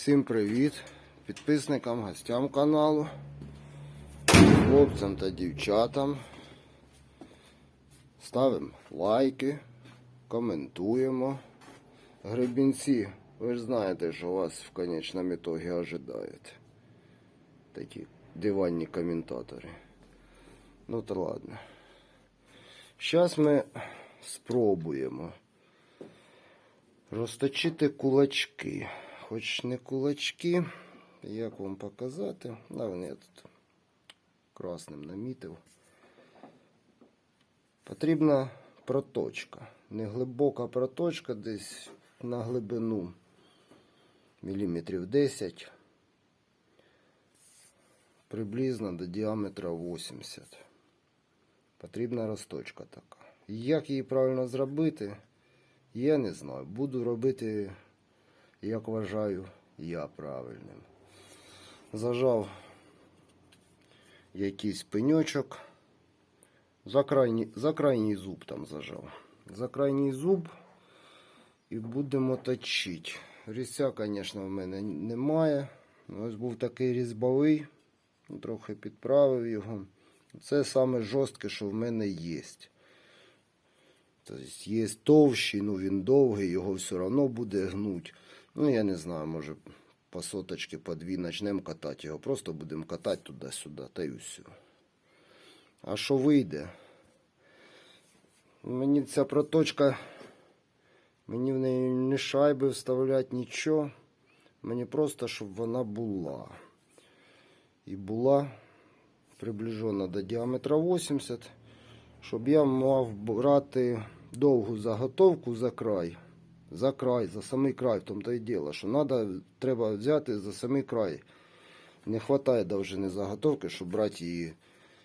Всім привіт підписникам, гостям каналу, хлопцям та дівчатам. Ставимо лайки, коментуємо. Гребінці, ви ж знаєте, що вас в конечному ітогі ожидають. Такі диванні коментатори. Ну то ладно. Зараз ми спробуємо розточити кулачки. Хоч не кулачки, як вам показати? Да, вони я тут красним намітив. Потрібна проточка. Не глибока проточка, десь на глибину міліметрів 10, приблизно до діаметра 80. Потрібна розточка така. Як її правильно зробити, я не знаю. Буду робити, як вважаю, я правильним. Зажав якийсь пеньочок. За крайній, за крайній зуб там зажав. За крайній зуб і будемо точити. Різця, звісно, в мене немає. Ось був такий різьбовий, трохи підправив його. Це саме жорстке, що в мене є. Тобто є товщий, ну він довгий, його все одно буде гнуть. Ну, я не знаю, може по соточки, по дві почнемо катати його. Просто будемо катати туди-сюди, та й все. А що вийде? Мені ця проточка, мені в неї не шайби вставляти нічого. Мені просто, щоб вона була. І була приближена до діаметра 80, щоб я мав брати довгу заготовку за край. За край, за самий край, в тому то і діло, що надо, треба взяти за самий край. Не вистачає довжини заготовки, щоб брати її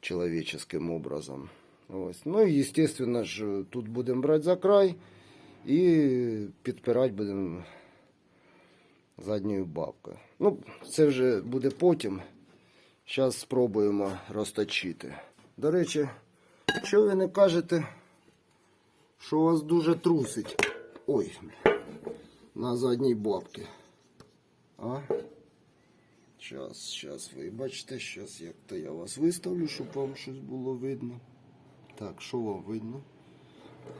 чоловіческим образом. Ось. Ну і, звісно ж, тут будемо брати за край і підпирати будемо задньою бабкою. Ну, це вже буде потім. Зараз спробуємо розточити. До речі, що ви не кажете, що вас дуже трусить? Ой, на задній бабці. А? Зараз, зараз, вибачте, зараз як то я вас виставлю, щоб вам щось було видно. Так, що вам видно?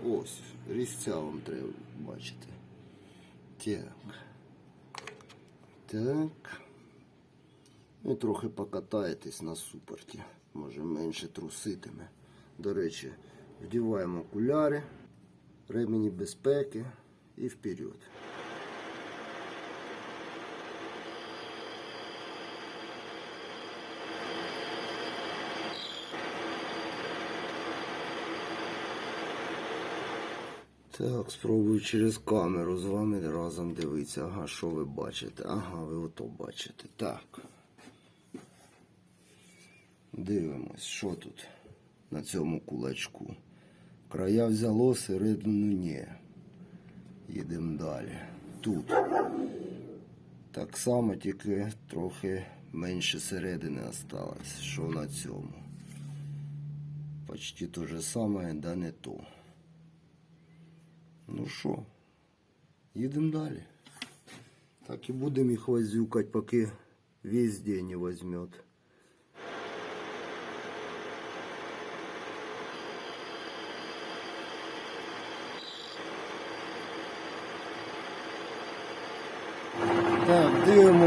Ось, різця вам треба бачити. Так. Так. І трохи покатаєтесь на супорті. Може менше труситиме. До речі, вдіваємо окуляри, ремені безпеки і вперед. Так, спробую через камеру з вами разом дивитися. Ага, що ви бачите? Ага, ви ото бачите. Так. Дивимось, що тут на цьому кулачку. Края взяло, середину ні. Їдемо далі. Тут. Так само, тільки трохи менше середини осталось. Що на цьому? Почти те же саме, да не то. Ну що, їдемо далі. Так і будемо їх возюкати, поки везде не возьмет.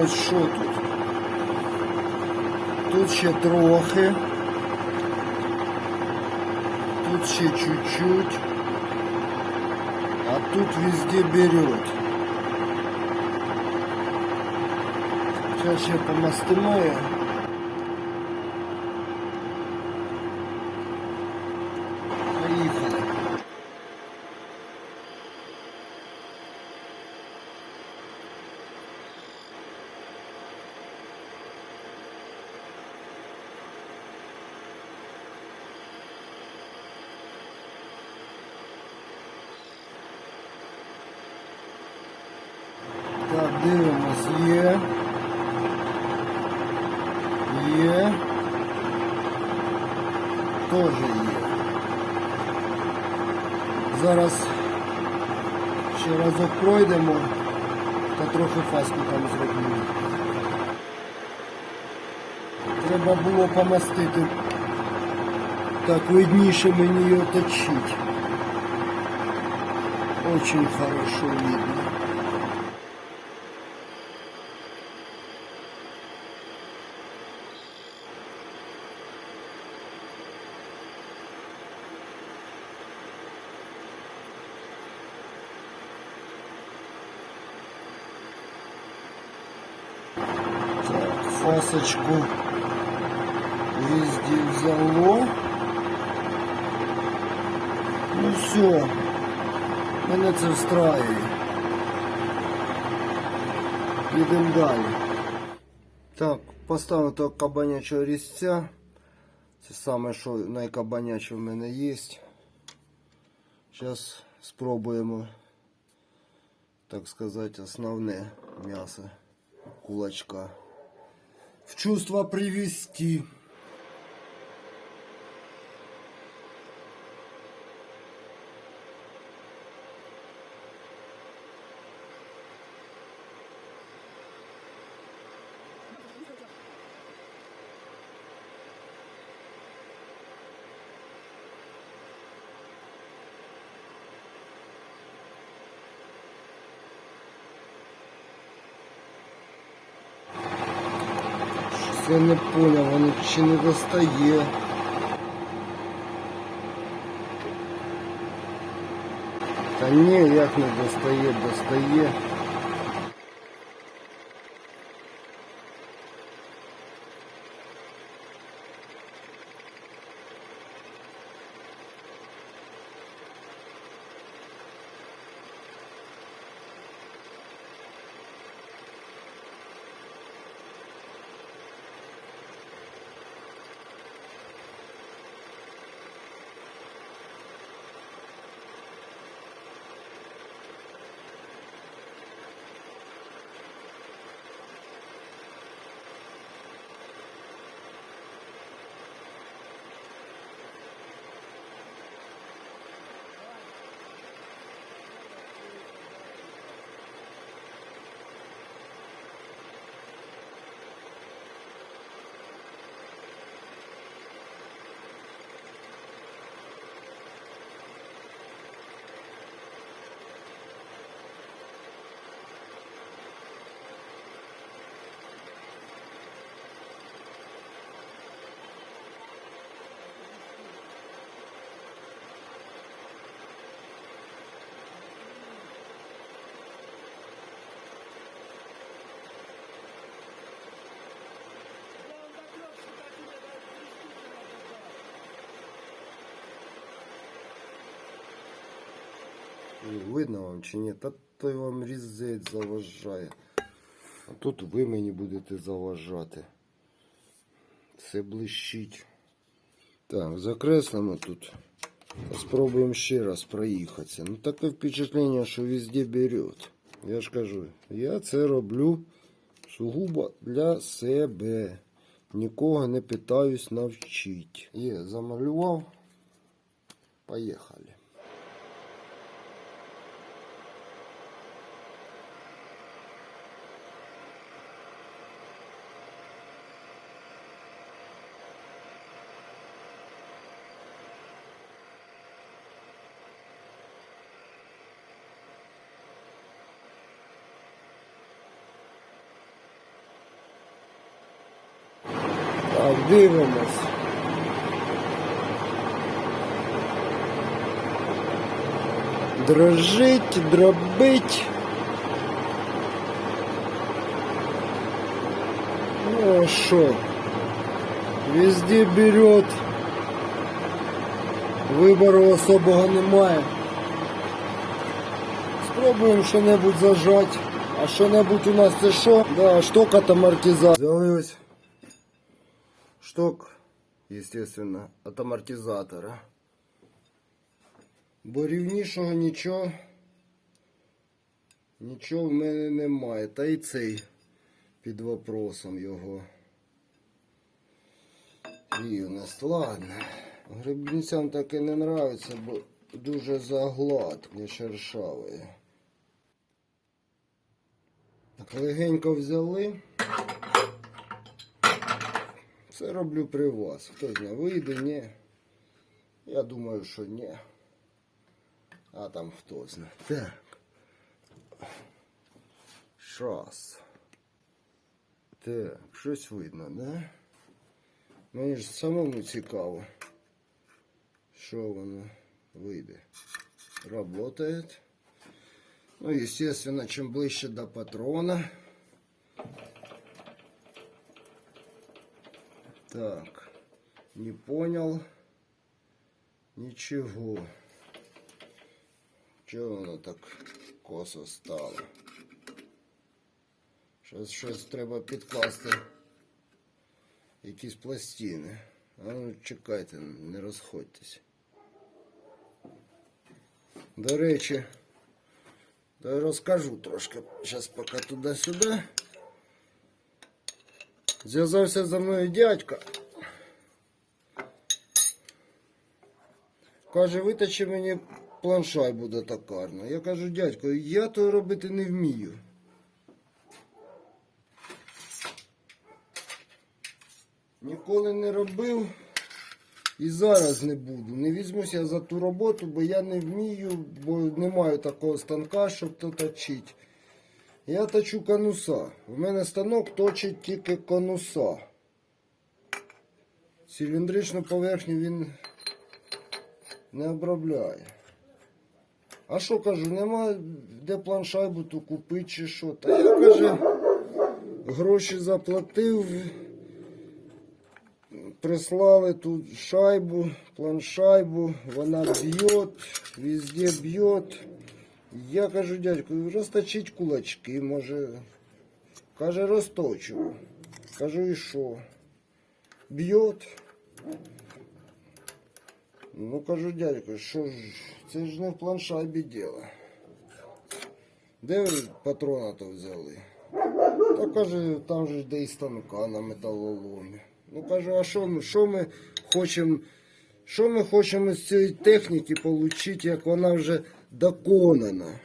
Дивимось, що тут. Тут ще трохи. Тут ще чуть-чуть. А тут везде берет. Сейчас ще помастимо. Є. Теж є. Зараз ще разок пройдемо Та трохи фаску там зроблю. Треба було помастити. Так видніше мені його точить. Очень хорошо видно. фасочку везде взяло. Ну все, мене це встраює. Їдемо далі. Так, поставив того кабанячого різця. Це саме, що найкабаняче в мене є. Зараз спробуємо, так сказати, основне м'ясо кулачка. В чувство привести. я не поняв, воно чи не достає. Та ні, як не достає, достає. Видно вам чи ні? Та той вам різець заважає. А тут ви мені будете заважати. Все блищить. Так, закреслимо тут. Спробуємо ще раз проїхатися. Ну таке впечатлення, що везде берет. Я ж кажу, я це роблю сугубо для себе. Нікого не питаюсь навчити. Є, замалював. Поїхали. Так, дивимось. Дрожить, дробить. Ну а шо? Везде берет. Вибору особого немає. Спробуємо що-небудь зажать. А що-небудь у нас це що? Да, штока та маркіза. Взяли шток, естественно, от амортизатора. Бо рівнішого нічого, нічого в мене немає. Та й цей під вопросом його. Рівність, ладно. Грибницям так і не нравиться, бо дуже загладкий, шершавий. Так, легенько взяли. Це роблю при вас. Хто знає, вийде, ні. Я думаю, що ні. А там хто знає. Так. Щас. Так, щось видно, да? Мені ж самому цікаво, що воно вийде. Работает. Ну, естественно, чем ближе до патрона. Так, не понял. Ничего. Чего воно так косо стало? Щось, щось треба підкласти. Якісь пластини. А ну чекайте, не розходьтесь. До речі, то розкажу трошки. Зараз поки туди-сюди. Зв'язався за мною дядько. Каже, витачи мені планшай буде токарно. Я кажу, дядько, я то робити не вмію. Ніколи не робив і зараз не буду. Не візьмуся за ту роботу, бо я не вмію, бо не маю такого станка, щоб то точити. Я точу конуса. У мене станок точить тільки конуса. Циліндричну поверхню він не обробляє. А що кажу, нема де планшайбу ту купити чи що? Та я каже, гроші заплатив. Прислали тут шайбу, планшайбу, вона б'є, везде б'є. Я кажу, дядьку, розточить кулачки, може. Каже, розточу. Кажу, і що? Б'є. Ну, кажу, дядько, що ж, це ж не в планшайбі діло. Де ви патрона то взяли? Та каже, там же де і станка на металоломі. Ну кажу, а що ми, що ми хочемо, що ми хочемо з цієї техніки отримати, як вона вже доконана?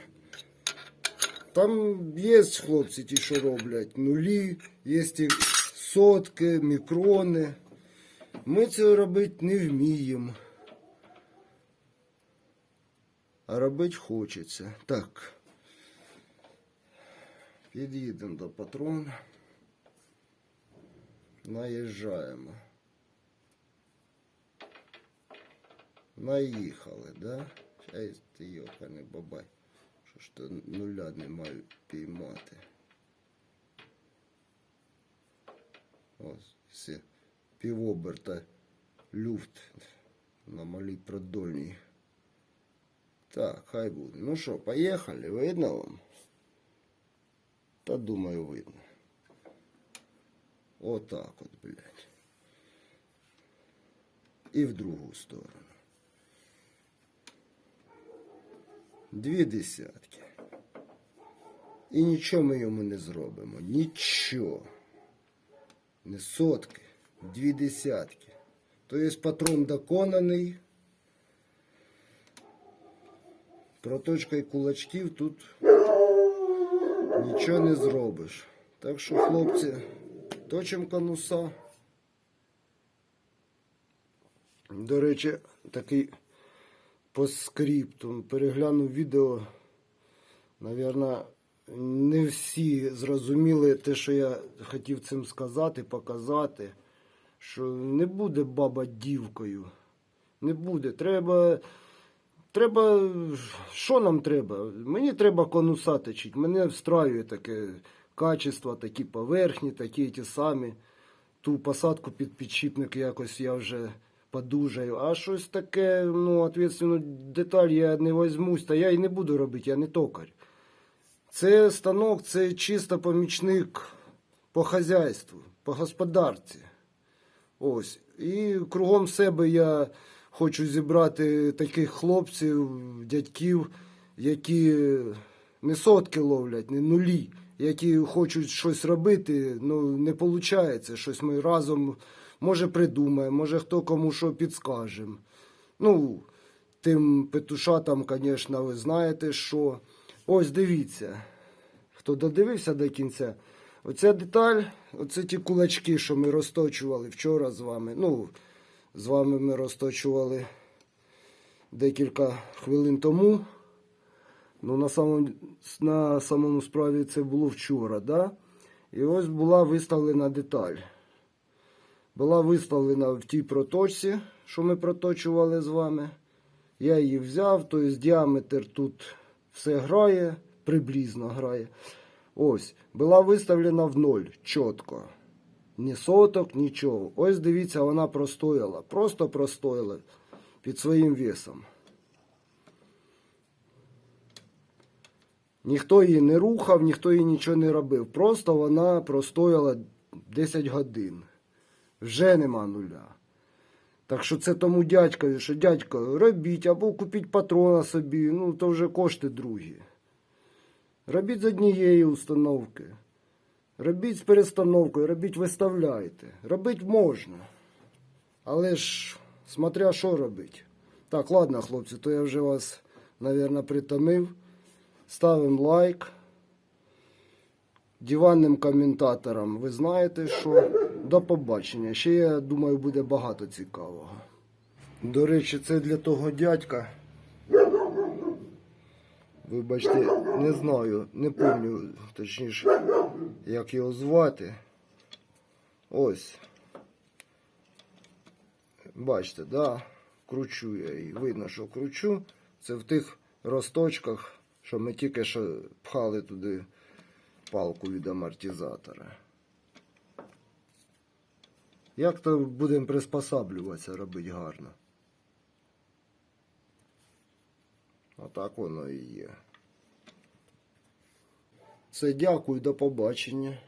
Там є хлопці ті, що роблять нулі, є ті сотки, мікрони. Ми цього робити не вміємо. А робити хочеться. Так. Під'їдемо до патрона. Наїжджаємо. Наїхали, да? Ай, ти йоханий бабай. Що ж то нуля не маю піймати. Ось, все. Півоберта люфт на малій продольній. Так, хай буде. Ну що, поїхали, видно вам? Та думаю, видно. Отак от, блядь. І в другу сторону. Дві десятки. І нічого ми йому не зробимо. Нічого. Не сотки, дві десятки. Тобто патрон доконаний. Проточкою кулачків тут нічого не зробиш. Так що, хлопці, точимо конуса. До речі, такий по скрипту. Переглянув відео. Навірно, не всі зрозуміли те, що я хотів цим сказати, показати. Що не буде баба дівкою. Не буде. Треба. Треба. Що нам треба? Мені треба конуса точити. Мене встраює таке качество, такі поверхні, такі ті самі. Ту посадку під підшипник якось я вже подужаю. А щось таке, ну, відповідно, деталь я не возьмусь, та я і не буду робити, я не токар. Це станок, це чисто помічник по хазяйству, по господарці. Ось. І кругом себе я хочу зібрати таких хлопців, дядьків, які не сотки ловлять, не нулі, які хочуть щось робити, ну не виходить. Щось ми разом може придумаємо, може хто кому що підскажемо. Ну, тим петушатам, звісно, ви знаєте що. Ось дивіться. хто додивився до кінця, оця деталь, оце ті кулачки, що ми розточували вчора з вами. Ну, з вами ми розточували декілька хвилин тому. Ну, на самому, на самому справі це було вчора, да? І ось була виставлена деталь. Була виставлена в тій проточці, що ми проточували з вами. Я її взяв, тобто діаметр тут все грає, приблизно грає. Ось, була виставлена в ноль, чітко. Ні соток, нічого. Ось дивіться, вона простояла. Просто простояла під своїм весом. Ніхто її не рухав, ніхто її нічого не робив. Просто вона простояла 10 годин. Вже нема нуля. Так що це тому дядькові, що дядько, робіть або купіть патрона собі, ну то вже кошти другі. Робіть з однієї установки. Робіть з перестановкою, робіть виставляйте. Робить можна. Але ж, смотря що робить. Так, ладно, хлопці, то я вже вас, мабуть, притомив. Ставимо лайк. Диванним коментаторам ви знаєте, що до побачення. Ще, я думаю, буде багато цікавого. До речі, це для того дядька. Вибачте, не знаю, не пам'ятаю, точніше, як його звати. Ось. Бачите, да? Кручу я її. Видно, що кручу. Це в тих росточках, що ми тільки що пхали туди палку від амортизатора. Як то будемо приспосаблюватися, робити гарно? Отак воно і є. Все, дякую, до побачення.